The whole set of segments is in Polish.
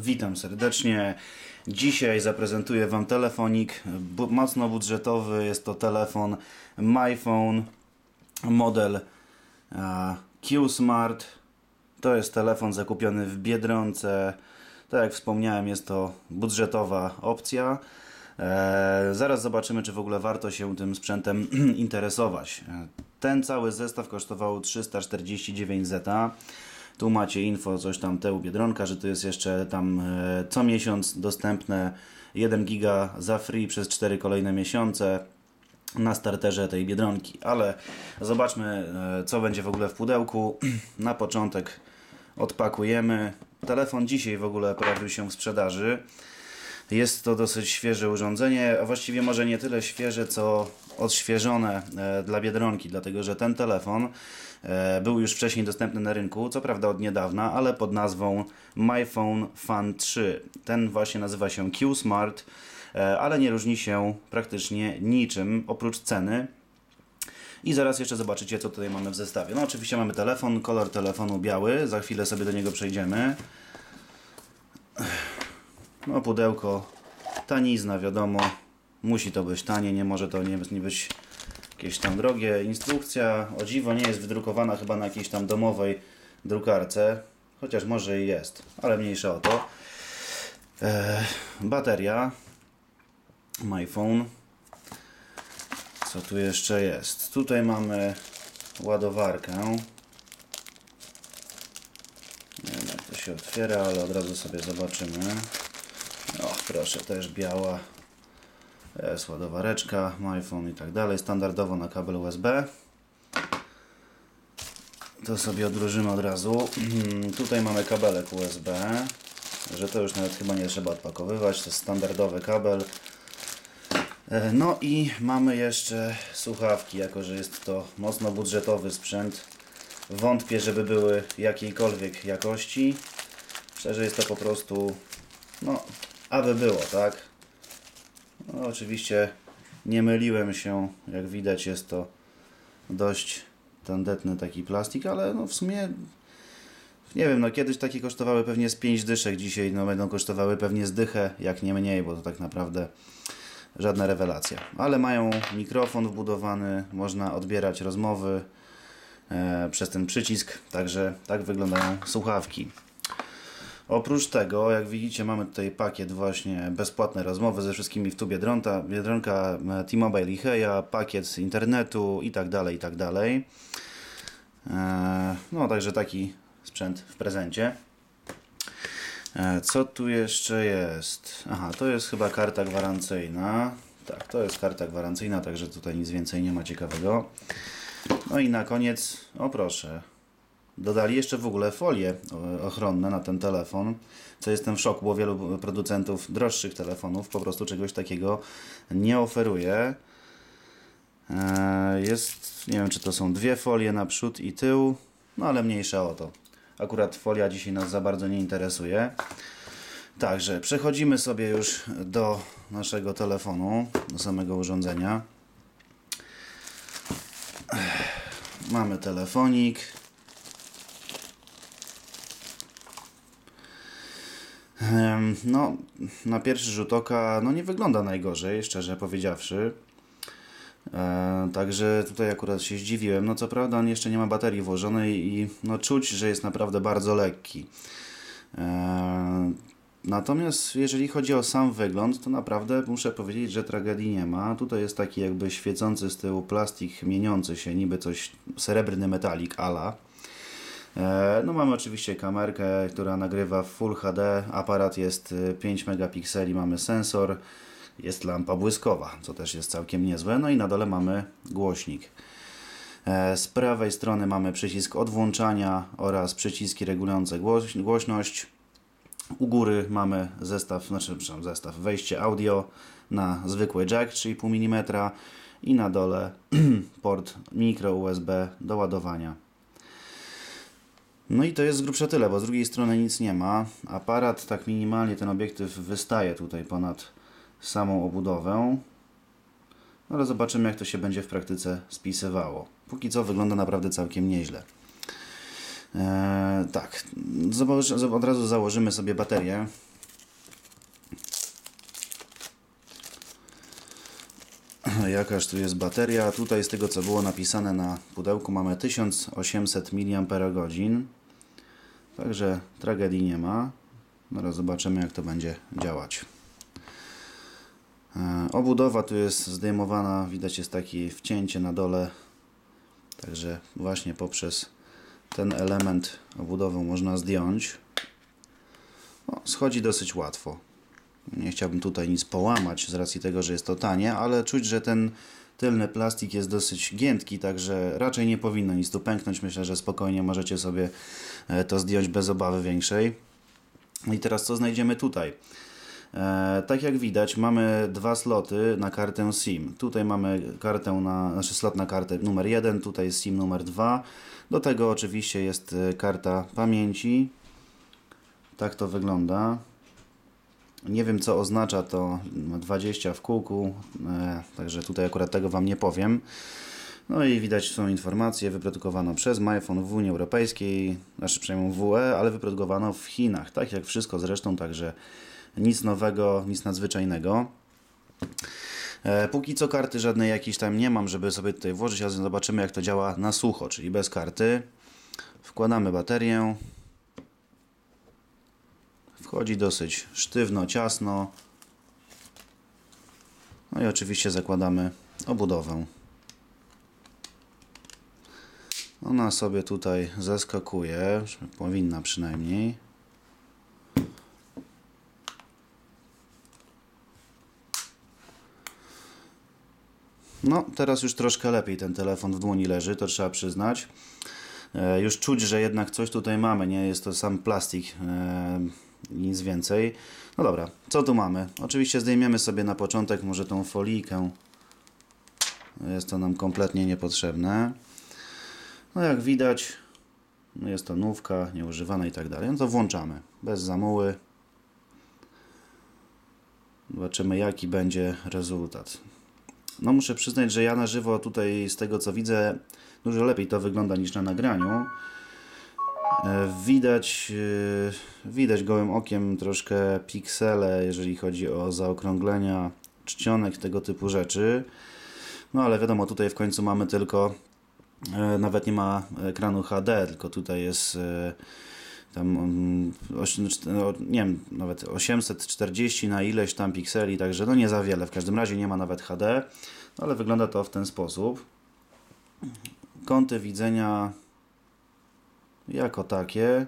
Witam serdecznie. Dzisiaj zaprezentuję Wam telefonik mocno budżetowy. Jest to telefon MyPhone model Q-Smart. To jest telefon zakupiony w Biedronce. Tak jak wspomniałem, jest to budżetowa opcja. E, zaraz zobaczymy, czy w ogóle warto się tym sprzętem interesować. E, Ten cały zestaw kosztował 349 zeta. Tu macie info, coś tam te Biedronka, że to jest jeszcze tam e, co miesiąc dostępne 1 giga za free przez 4 kolejne miesiące na starterze tej Biedronki. Ale zobaczmy, e, co będzie w ogóle w pudełku. Na początek odpakujemy. Telefon dzisiaj w ogóle pojawił się w sprzedaży. Jest to dosyć świeże urządzenie, a właściwie może nie tyle świeże, co odświeżone e, dla Biedronki, dlatego że ten telefon e, był już wcześniej dostępny na rynku, co prawda od niedawna, ale pod nazwą MyPhone Fan 3. Ten właśnie nazywa się Q-Smart, e, ale nie różni się praktycznie niczym oprócz ceny. I zaraz jeszcze zobaczycie, co tutaj mamy w zestawie. No oczywiście mamy telefon, kolor telefonu biały, za chwilę sobie do niego przejdziemy. No pudełko, tanizna wiadomo, musi to być tanie, nie może to nie, nie być jakieś tam drogie. Instrukcja, o dziwo, nie jest wydrukowana chyba na jakiejś tam domowej drukarce, chociaż może i jest, ale mniejsza o to. E, bateria, MyPhone. Co tu jeszcze jest? Tutaj mamy ładowarkę. Nie wiem jak to się otwiera, ale od razu sobie zobaczymy. O, proszę, też biała. Jest ładowareczka, iPhone i tak dalej. Standardowo na kabel USB. To sobie odróżymy od razu. Tutaj mamy kabelek USB. Że to już nawet chyba nie trzeba odpakowywać. To jest standardowy kabel. E, No i mamy jeszcze słuchawki, jako że jest to mocno budżetowy sprzęt. Wątpię, żeby były jakiejkolwiek jakości. Szczerze jest to po prostu, no, aby było, tak? No, oczywiście nie myliłem się, jak widać jest to dość tandetny taki plastik, ale no w sumie nie wiem, no kiedyś takie kosztowały pewnie z 5 dyszek, dzisiaj no będą kosztowały pewnie z dychę, jak nie mniej, bo to tak naprawdę żadna rewelacja. Ale mają mikrofon wbudowany, można odbierać rozmowy e, przez ten przycisk, także tak wyglądają słuchawki. Oprócz tego, jak widzicie, mamy tutaj pakiet właśnie bezpłatne rozmowy ze wszystkimi w tu Biedronka, Biedronka T-Mobile i Heja, pakiet z internetu i tak dalej, i tak dalej. E, No, także taki sprzęt w prezencie. E, Co tu jeszcze jest? Aha, to jest chyba karta gwarancyjna. Tak, to jest karta gwarancyjna, także tutaj nic więcej nie ma ciekawego. No i na koniec, o proszę, dodali jeszcze w ogóle folie o- ochronne na ten telefon, co jestem w szoku, bo wielu producentów droższych telefonów po prostu czegoś takiego nie oferuje. E, Jest, nie wiem czy to są dwie folie naprzód i tył, no ale mniejsza o to. Akurat folia dzisiaj nas za bardzo nie interesuje. Także przechodzimy sobie już do naszego telefonu, do samego urządzenia. Mamy telefonik. No, na pierwszy rzut oka, no nie wygląda najgorzej, szczerze powiedziawszy. E, także tutaj akurat się zdziwiłem. No co prawda on jeszcze nie ma baterii włożonej i no czuć, że jest naprawdę bardzo lekki. E, natomiast jeżeli chodzi o sam wygląd, to naprawdę muszę powiedzieć, że tragedii nie ma. Tutaj jest taki jakby świecący z tyłu plastik mieniący się, niby coś srebrny metalik ala. E, No mamy oczywiście kamerkę, która nagrywa w Full HD. Aparat jest y, 5 megapikseli, mamy sensor, jest lampa błyskowa, co też jest całkiem niezłe. No i na dole mamy głośnik. E, Z prawej strony mamy przycisk odłączania oraz przyciski regulujące głoś- głośność. U góry mamy zestaw, znaczy zestaw, wejście audio na zwykły jack 3,5 mm i na dole port micro USB do ładowania. No i to jest z grubsza tyle, bo z drugiej strony nic nie ma. Aparat tak minimalnie, ten obiektyw wystaje tutaj ponad samą obudowę. No ale zobaczymy jak to się będzie w praktyce spisywało. Póki co wygląda naprawdę całkiem nieźle. Eee, tak, Zobacz, od razu założymy sobie baterię. Jakaż tu jest bateria? Tutaj z tego co było napisane na pudełku mamy 1800 mAh. Także tragedii nie ma. Zaraz zobaczymy jak to będzie działać. E, Obudowa tu jest zdejmowana, widać jest takie wcięcie na dole. Także właśnie poprzez ten element obudową można zdjąć. O, schodzi dosyć łatwo. Nie chciałbym tutaj nic połamać z racji tego, że jest to tanie, ale czuć, że ten tylny plastik jest dosyć giętki, także raczej nie powinno nic tu pęknąć. Myślę, że spokojnie możecie sobie e, to zdjąć bez obawy większej. No I teraz co znajdziemy tutaj? E, tak jak widać mamy dwa sloty na kartę SIM. Tutaj mamy kartę na, znaczy slot na kartę numer 1, tutaj jest SIM numer 2. Do tego oczywiście jest e, karta pamięci. Tak to wygląda. Nie wiem co oznacza to 20 w kółku, e, także tutaj akurat tego Wam nie powiem. No i widać są informacje, wyprodukowano przez MyPhone w Unii Europejskiej, znaczy przynajmniej WE, ale wyprodukowano w Chinach, tak jak wszystko zresztą, także nic nowego, nic nadzwyczajnego. E, póki co karty żadnej jakiejś tam nie mam, żeby sobie tutaj włożyć, a zobaczymy jak to działa na sucho, czyli bez karty. Wkładamy baterię. Wchodzi dosyć sztywno, ciasno. No i oczywiście zakładamy obudowę. Ona sobie tutaj zeskakuje, powinna przynajmniej. No, teraz już troszkę lepiej ten telefon w dłoni leży, to trzeba przyznać. E, już czuć, że jednak coś tutaj mamy, nie jest to sam plastik, e, nic więcej. No dobra, co tu mamy? Oczywiście zdejmiemy sobie na początek może tą folijkę. Jest to nam kompletnie niepotrzebne. No jak widać, jest to nówka, nieużywana i tak dalej. No to włączamy, bez zamuły. Zobaczymy jaki będzie rezultat. No muszę przyznać, że ja na żywo tutaj z tego co widzę dużo lepiej to wygląda niż na nagraniu. E, Widać, e, widać gołym okiem troszkę piksele, jeżeli chodzi o zaokrąglenia czcionek, tego typu rzeczy. No ale wiadomo, tutaj w końcu mamy tylko, e, nawet nie ma ekranu HD, tylko tutaj jest tam, mm, czt- no, nie wiem, nawet 840 na ileś tam pikseli, także no nie za wiele. W każdym razie nie ma nawet HD, no, ale wygląda to w ten sposób. Kąty widzenia jako takie.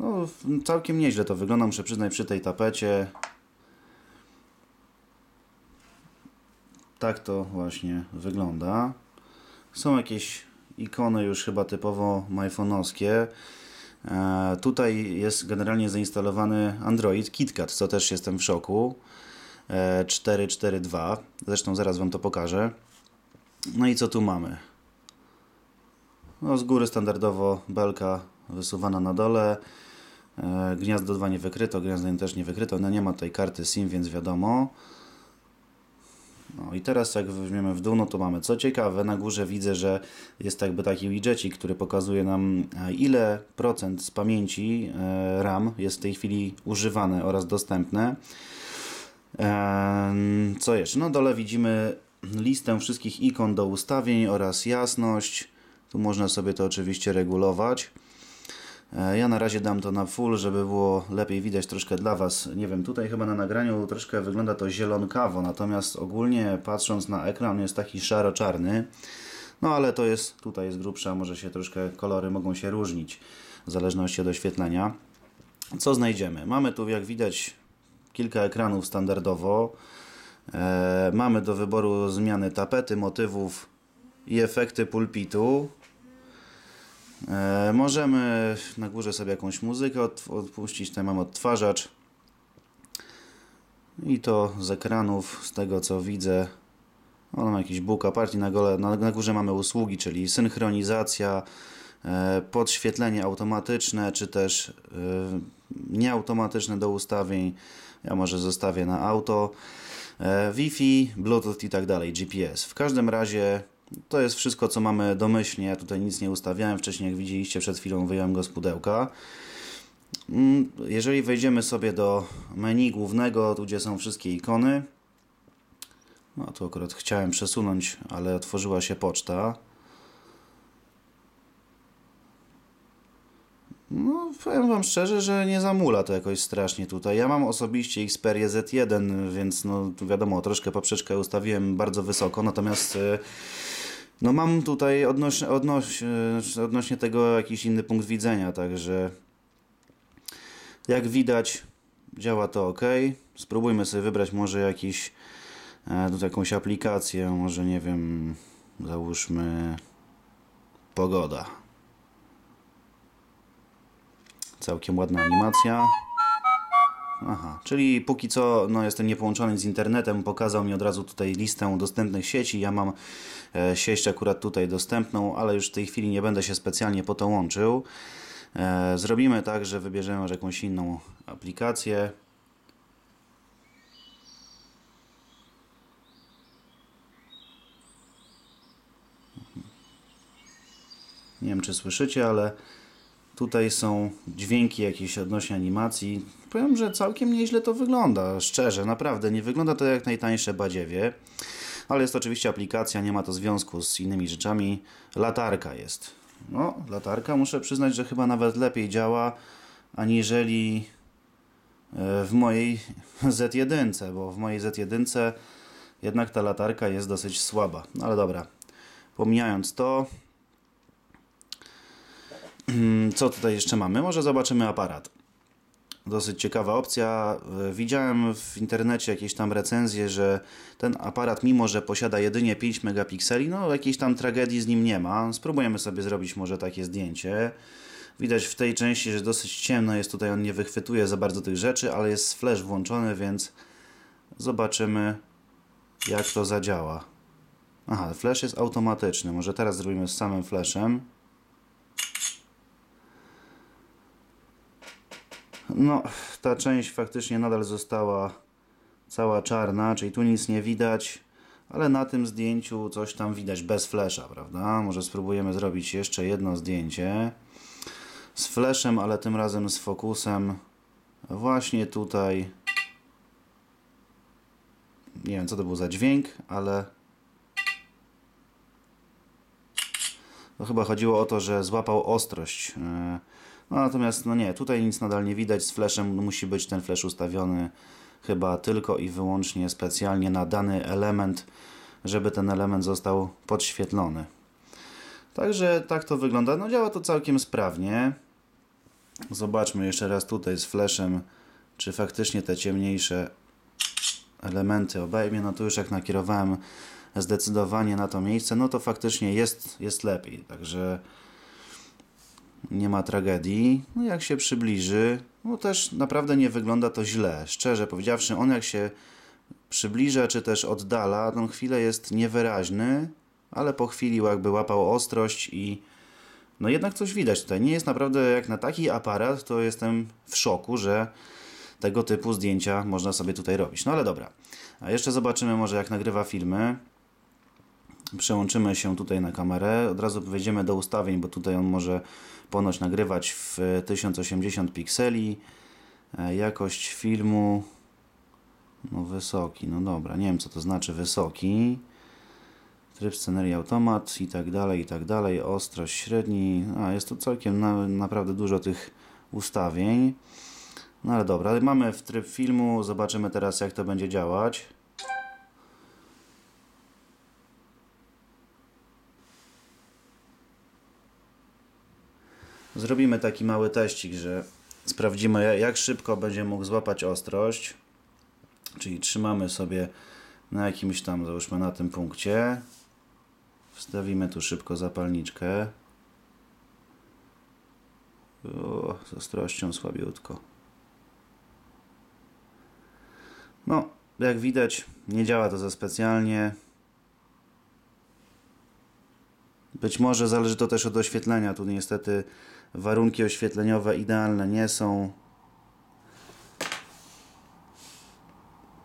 No, całkiem nieźle to wygląda, muszę przyznać, przy tej tapecie. Tak to właśnie wygląda. Są jakieś ikony już chyba typowo myfonowskie. E, tutaj jest generalnie zainstalowany Android KitKat, co też jestem w szoku. E, 4.4.2. Zresztą zaraz Wam to pokażę. No i co tu mamy? No z góry standardowo belka wysuwana na dole. E, Gniazdo 2 nie wykryto, gniazdo 1 też nie wykryto. No nie ma tej karty SIM, więc wiadomo. No i teraz jak weźmiemy w dół, no to mamy. Co ciekawe, na górze widzę, że jest jakby taki widgetik, który pokazuje nam e, ile procent z pamięci e, RAM jest w tej chwili używane oraz dostępne. Co jeszcze? No dole widzimy listę wszystkich ikon do ustawień oraz jasność. Tu można sobie to oczywiście regulować. E, Ja na razie dam to na full, żeby było lepiej widać troszkę dla Was. Nie wiem, tutaj chyba na nagraniu troszkę wygląda to zielonkawo, natomiast ogólnie patrząc na ekran jest taki szaro-czarny. No ale to jest, tutaj jest grubsza, może się troszkę kolory mogą się różnić w zależności od oświetlenia. Co znajdziemy? Mamy tu jak widać kilka ekranów standardowo. E, mamy do wyboru zmiany tapety, motywów i efekty pulpitu. E, możemy na górze sobie jakąś muzykę od, odpuścić. Tutaj mamy odtwarzacz. I to z ekranów, z tego co widzę, on ma jakiś Book Aparty. Na, gole, na, na górze mamy usługi, czyli synchronizacja, e, podświetlenie automatyczne, czy też e, nieautomatyczne do ustawień. Ja może zostawię na auto. Wi-Fi, Bluetooth i tak dalej, GPS. W każdym razie to jest wszystko, co mamy domyślnie. Ja tutaj nic nie ustawiałem. Wcześniej, jak widzieliście, przed chwilą wyjąłem go z pudełka. Mm, Jeżeli wejdziemy sobie do menu głównego, tu gdzie są wszystkie ikony, No tu akurat chciałem przesunąć, ale otworzyła się poczta. No, powiem Wam szczerze, że nie zamula to jakoś strasznie tutaj. Ja mam osobiście Xperia Z1, więc no wiadomo, troszkę poprzeczkę ustawiłem bardzo wysoko, natomiast e, no mam tutaj odnośnie, odnoś, e, odnośnie tego jakiś inny punkt widzenia, także jak widać działa to ok. Spróbujmy sobie wybrać może jakiś e, tu jakąś aplikację, może nie wiem, załóżmy pogoda. Całkiem ładna animacja. Aha, czyli póki co no, jestem niepołączony z internetem, pokazał mi od razu tutaj listę dostępnych sieci. Ja mam e, sieć akurat tutaj dostępną, ale już w tej chwili nie będę się specjalnie po to łączył. E, zrobimy tak, że wybierzemy może jakąś inną aplikację. Nie wiem, czy słyszycie, ale tutaj są dźwięki jakieś odnośnie animacji. Powiem, że całkiem nieźle to wygląda, szczerze, naprawdę. Nie wygląda to jak najtańsze badziewie, ale jest to oczywiście aplikacja, nie ma to związku z innymi rzeczami. Latarka jest. No, latarka muszę przyznać, że chyba nawet lepiej działa aniżeli e, w mojej Z1, bo w mojej Z1 jednak ta latarka jest dosyć słaba. No ale dobra, pomijając to, co tutaj jeszcze mamy? Może zobaczymy aparat. Dosyć ciekawa opcja. E, Widziałem w internecie jakieś tam recenzje, że ten aparat, mimo że posiada jedynie 5 megapikseli, no jakiejś tam tragedii z nim nie ma. Spróbujemy sobie zrobić może takie zdjęcie. Widać w tej części, że dosyć ciemno jest tutaj, on nie wychwytuje za bardzo tych rzeczy, ale jest flash włączony, więc zobaczymy jak to zadziała. Aha, flash jest automatyczny. Może teraz zrobimy z samym flashem. No, ta część faktycznie nadal została cała czarna, czyli tu nic nie widać, ale na tym zdjęciu coś tam widać bez flesza, prawda? Może spróbujemy zrobić jeszcze jedno zdjęcie z flashem, ale tym razem z fokusem właśnie tutaj. Nie wiem, co to był za dźwięk, ale chyba chodziło o to, że złapał ostrość. No, natomiast, no nie, tutaj nic nadal nie widać. Z flashem musi być ten flash ustawiony chyba tylko i wyłącznie specjalnie na dany element, żeby ten element został podświetlony. Także tak to wygląda. No działa to całkiem sprawnie. Zobaczmy jeszcze raz tutaj z flashem, czy faktycznie te ciemniejsze elementy obejmie. No tu już jak nakierowałem zdecydowanie na to miejsce, no to faktycznie jest, jest lepiej. Także nie ma tragedii. No jak się przybliży, no też naprawdę nie wygląda to źle. Szczerze powiedziawszy, on jak się przybliża, czy też oddala, tą chwilę jest niewyraźny, ale po chwili jakby łapał ostrość i no jednak coś widać tutaj. Nie jest naprawdę jak na taki aparat, to jestem w szoku, że tego typu zdjęcia można sobie tutaj robić. No ale dobra. A jeszcze zobaczymy może jak nagrywa filmy. Przełączymy się tutaj na kamerę. Od razu wejdziemy do ustawień, bo tutaj on może ponoć nagrywać w 1080 pikseli. E, jakość filmu no wysoki, no dobra, nie wiem co to znaczy wysoki. Tryb scenerii automat i tak dalej, i tak dalej. Ostrość średni. A jest tu całkiem na, naprawdę dużo tych ustawień. No ale dobra, mamy w tryb filmu. Zobaczymy teraz jak to będzie działać. Zrobimy taki mały teścik, że sprawdzimy jak szybko będzie mógł złapać ostrość. Czyli trzymamy sobie na jakimś tam, załóżmy na tym punkcie. Wstawimy tu szybko zapalniczkę. O, z ostrością słabiutko. No, jak widać, nie działa to za specjalnie. Być może zależy to też od oświetlenia. Tu niestety warunki oświetleniowe idealne nie są.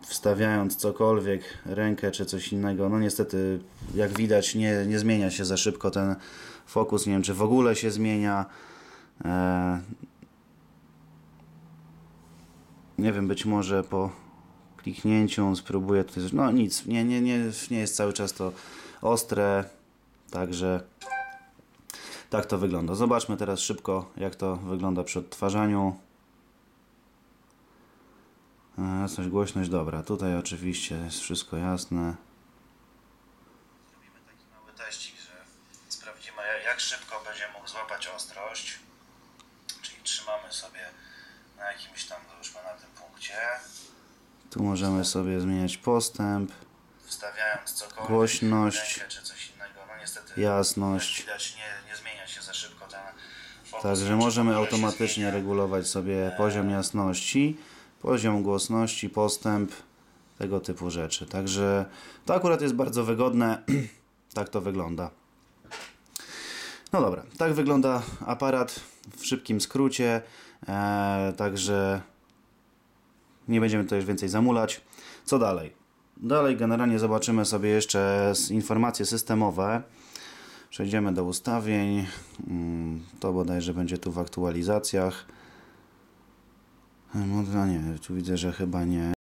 Wstawiając cokolwiek, rękę czy coś innego, no niestety, jak widać, nie, nie zmienia się za szybko ten fokus. Nie wiem, czy w ogóle się zmienia. Eee, nie wiem, być może po kliknięciu spróbuję tutaj, no nic, nie, nie, nie, nie jest cały czas to ostre, także tak to wygląda. Zobaczmy teraz szybko, jak to wygląda przy odtwarzaniu. E, Jasność, głośność, dobra. Tutaj oczywiście jest wszystko jasne. Zrobimy taki mały teścik, że sprawdzimy jak szybko będzie mógł złapać ostrość. Czyli trzymamy sobie na jakimś tam, załóżmy na tym punkcie. Tu możemy sobie zmieniać postęp, wstawiając cokolwiek, Głośność. rękę czy coś innego, no niestety jasność. widać nie, nie zmienia się za szybko ten fokus. Także możemy automatycznie regulować sobie poziom jasności, poziom głośności, postęp, tego typu rzeczy. Także to akurat jest bardzo wygodne. tak to wygląda. No dobra, tak wygląda aparat w szybkim skrócie. Eee, także nie będziemy tutaj już więcej zamulać. Co dalej? Dalej generalnie zobaczymy sobie jeszcze informacje systemowe. Przejdziemy do ustawień. Mm, To bodajże będzie tu w aktualizacjach. E, Modla nie, tu widzę, że chyba nie.